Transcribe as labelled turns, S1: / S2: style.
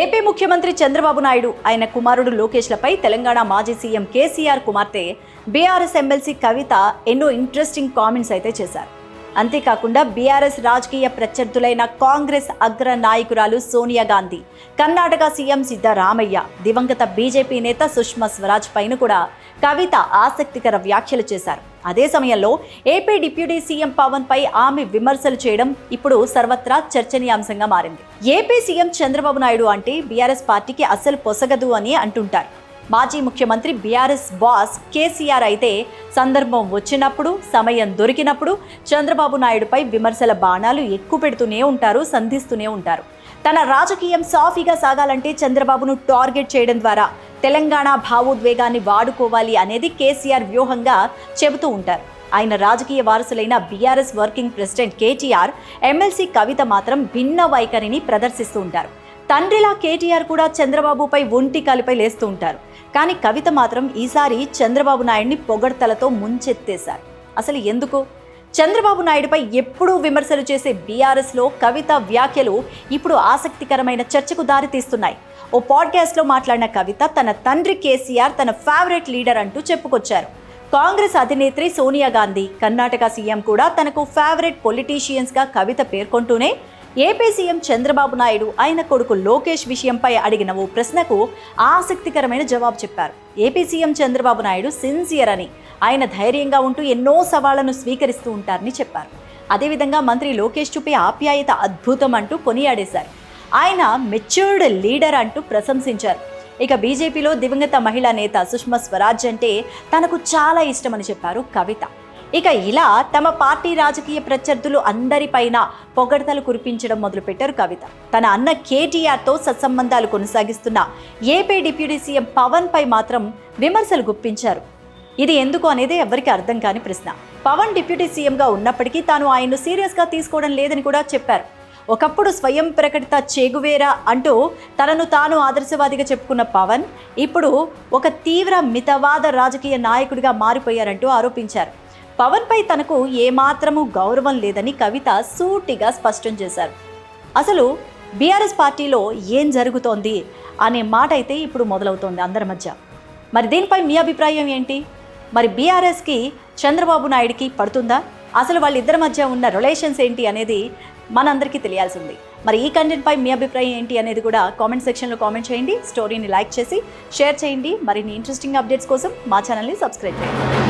S1: AP ముఖ్యమంత్రి చంద్రబాబు నాయుడు ఆయన కుమారుడు లోకేష్లపై తెలంగాణ మాజీ సీఎం కేసీఆర్ కుమార్తె బీఆర్ఎస్ ఎమ్మెల్సీ కవిత ఎన్నో ఇంట్రెస్టింగ్ కామెంట్స్ అయితే చేశారు. అంతేకాకుండా బీఆర్ఎస్ రాజకీయ ప్రత్యర్థులైన కాంగ్రెస్ అగ్ర నాయకురాలు సోనియా గాంధీ కర్ణాటక సీఎం సిద్ధరామయ్య దివంగత బీజేపీ నేత సుష్మా స్వరాజ్ పైన కూడా కవిత ఆసక్తికర వ్యాఖ్యలు చేశారు. అదే సమయంలో ఏపీ డిప్యూటీ సీఎం పవన్ పై ఆమె విమర్శలు చేయడం ఇప్పుడు సర్వత్రా చర్చనీయాంశంగా మారింది. ఏపీ సీఎం చంద్రబాబు నాయుడు అంటే బీఆర్ఎస్ పార్టీకి అస్సలు పొసగదు అని అంటుంటారు. మాజీ ముఖ్యమంత్రి బీఆర్ఎస్ బాస్ కేసీఆర్ అయితే సందర్భం వచ్చినప్పుడు సమయం దొరికినప్పుడు చంద్రబాబు నాయుడుపై విమర్శల బాణాలు ఎక్కువ పెడుతూనే ఉంటారు సంధిస్తూనే ఉంటారు. తన రాజకీయం సాఫీగా సాగాలంటే చంద్రబాబును టార్గెట్ చేయడం ద్వారా తెలంగాణ భావోద్వేగాన్ని వాడుకోవాలి అనేది కేసీఆర్ వ్యూహంగా చెబుతూ ఉంటారు. ఆయన రాజకీయ వారసులైన BRS working president KTR MLC Kavitha మాత్రం భిన్న వైఖరిని ప్రదర్శిస్తూ ఉంటారు. తండ్రిలా కేటీఆర్ కూడా చంద్రబాబుపై ఒంటి కలిపై లేస్తూ ఉంటారు. కానీ కవిత మాత్రం ఈసారి చంద్రబాబు నాయుడిని పొగడ్తలతో ముంచెత్తేశారు. అసలు ఎందుకు? చంద్రబాబు నాయుడుపై ఎప్పుడూ విమర్శలు చేసే బీఆర్ఎస్లో కవిత వ్యాఖ్యలు ఇప్పుడు ఆసక్తికరమైన చర్చకు దారితీస్తున్నాయి ఓ పాడ్కాస్ట్లో మాట్లాడిన కవిత తన తండ్రి కేసీఆర్ తన ఫేవరెట్ లీడర్ అంటూ చెప్పుకొచ్చారు. కాంగ్రెస్ అధినేత్రి సోనియా గాంధీ కర్ణాటక సీఎం కూడా తనకు ఫేవరెట్ పొలిటీషియన్స్గా కవిత పేర్కొంటూనే ఏపీ సీఎం చంద్రబాబు నాయుడు ఆయన కొడుకు లోకేష్ విషయంపై అడిగిన ఓ ప్రశ్నకు ఆసక్తికరమైన జవాబు చెప్పారు. AP CM Chandrababu Naidu sincere అని ఆయన ధైర్యంగా ఉంటూ ఎన్నో సవాళ్ళను స్వీకరిస్తూ ఉంటారని చెప్పారు. అదేవిధంగా మంత్రి లోకేష్ చూపే ఆప్యాయత అద్భుతం అంటూ కొనియాడేశారు. ఆయన మెచ్యూర్డ్ లీడర్ అంటూ ప్రశంసించారు. ఇక బీజేపీలో దివంగత మహిళా నేత సుష్మా స్వరాజ్ అంటే తనకు చాలా ఇష్టమని చెప్పారు కవిత. ఇక ఇలా తమ పార్టీ రాజకీయ ప్రత్యర్థులు అందరిపైన పొగడతలు కురిపించడం మొదలుపెట్టారు కవిత. తన అన్న కేటీఆర్తో సత్సంబంధాలు కొనసాగిస్తున్న ఏపీ డిప్యూటీ సీఎం పవన్ పై మాత్రం విమర్శలు గుప్పించారు. ఇది ఎందుకు అనేది ఎవరికి అర్థం కాని ప్రశ్న. పవన్ డిప్యూటీ సీఎంగా ఉన్నప్పటికీ తాను ఆయన్ను సీరియస్గా తీసుకోవడం లేదని కూడా చెప్పారు. ఒకప్పుడు స్వయం ప్రకటిత చేగువేరా అంటూ తనను తాను ఆదర్శవాదిగా చెప్పుకున్న పవన్ ఇప్పుడు ఒక తీవ్ర మితవాద రాజకీయ నాయకుడిగా మారిపోయారంటూ ఆరోపించారు. పవన్పై తనకు ఏమాత్రము గౌరవం లేదని కవిత సూటిగా స్పష్టం చేశారు. అసలు బీఆర్ఎస్ పార్టీలో ఏం జరుగుతోంది అనే మాట అయితే ఇప్పుడు మొదలవుతోంది అందరి మధ్య. మరి దీనిపై మీ అభిప్రాయం ఏంటి? మరి బీఆర్ఎస్కి చంద్రబాబు నాయుడికి పడుతుందా? అసలు వాళ్ళిద్దరి మధ్య ఉన్న రిలేషన్స్ ఏంటి అనేది మనందరికీ తెలియాల్సింది. మరి ఈ కంటెంట్పై మీ అభిప్రాయం ఏంటి అనేది కూడా కామెంట్ సెక్షన్లో కామెంట్ చేయండి. స్టోరీని లైక్ చేసి షేర్ చేయండి. మరిన్ని ఇంట్రెస్టింగ్ అప్డేట్స్ కోసం మా ఛానల్ని సబ్స్క్రైబ్ చేయండి.